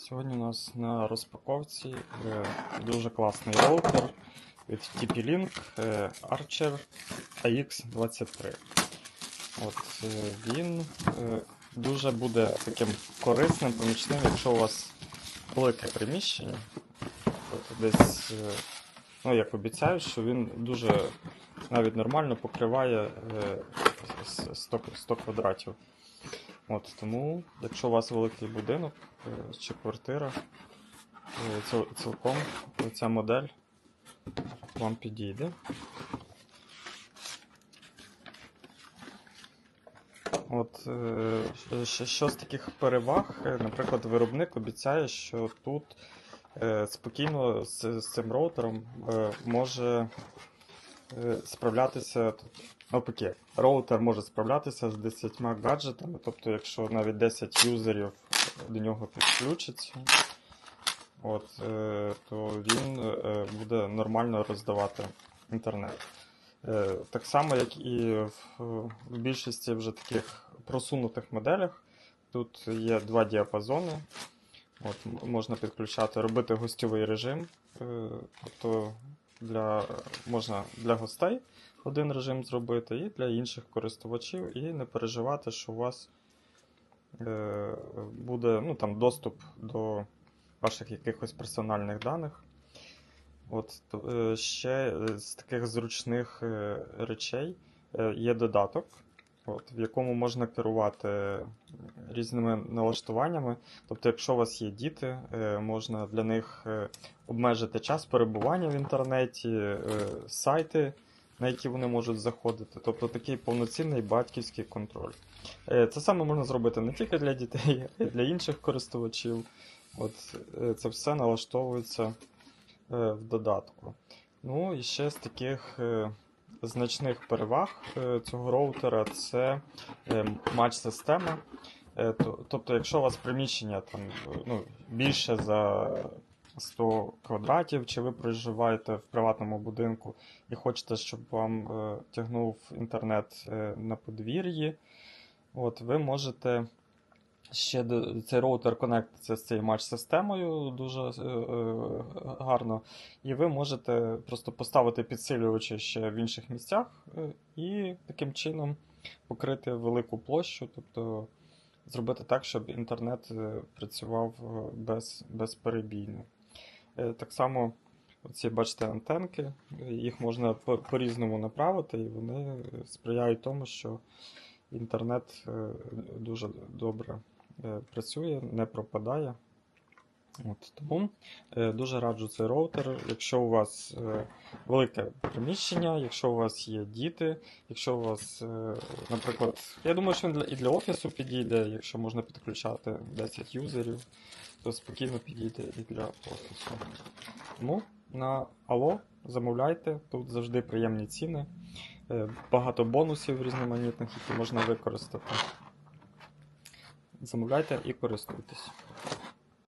Сьогодні у нас на розпаковці е, дуже класний роутер від TP-Link е, Archer AX23. От, е, він дуже буде таким корисним, помічним, якщо у вас велике приміщення. От, десь, ну, як обіцяю, що він дуже навіть нормально покриває е, 100, 100 квадратів. От, тому, якщо у вас великий будинок е, чи квартира, е, цілком ця модель вам підійде. От, е, що з таких переваг, наприклад, виробник обіцяє, що тут спокійно з, цим роутером може справлятися тут. Навпаки, роутер може справлятися з 10 гаджетами, тобто, якщо навіть 10 юзерів до нього підключиться, от, е, то він е, буде нормально роздавати інтернет. Е, так само, як і в, більшості вже таких просунутих моделях, тут є два діапазони. От, можна підключати, робити гостьовий режим, е, тобто для, можна для гостей один режим зробити, і для інших користувачів, і не переживати, що у вас е, буде ну, там, доступ до ваших якихось персональних даних. От, е, ще з таких зручних е, речей е, є додаток, от, в якому можна керувати різними налаштуваннями. Тобто, якщо у вас є діти, е, можна для них е, обмежити час перебування в інтернеті, е, сайти, на які вони можуть заходити. Тобто такий повноцінний батьківський контроль. Е, Це саме можна зробити не тільки для дітей, а й для інших користувачів. От е, це все налаштовується е, в додатку. Ну і ще з таких е, значних переваг е, цього роутера це е, матч-система. Е, Тобто, якщо у вас приміщення там, ну, більше за 100 квадратів, чи ви проживаєте в приватному будинку і хочете, щоб вам тягнув інтернет на подвір'ї, от, ви можете ще цей роутер конектиться з цією матч-системою дуже е, е, гарно. І ви можете просто поставити підсилювачі ще в інших місцях е, і таким чином покрити велику площу, тобто зробити так, щоб інтернет е, працював без, безперебійно. Так само ці, бачите, антенки, їх можна по- по-різному направити, і вони сприяють тому, що інтернет дуже добре працює, не пропадає. От, тому е, дуже раджу цей роутер. Якщо у вас е, велике приміщення, якщо у вас є діти, якщо у вас, е, наприклад, я думаю, що він для, і для офісу підійде, якщо можна підключати 10 юзерів, то спокійно підійде і для офісу. Тому на Алло замовляйте, тут завжди приємні ціни, е, багато бонусів різноманітних, які можна використати. Замовляйте і користуйтесь.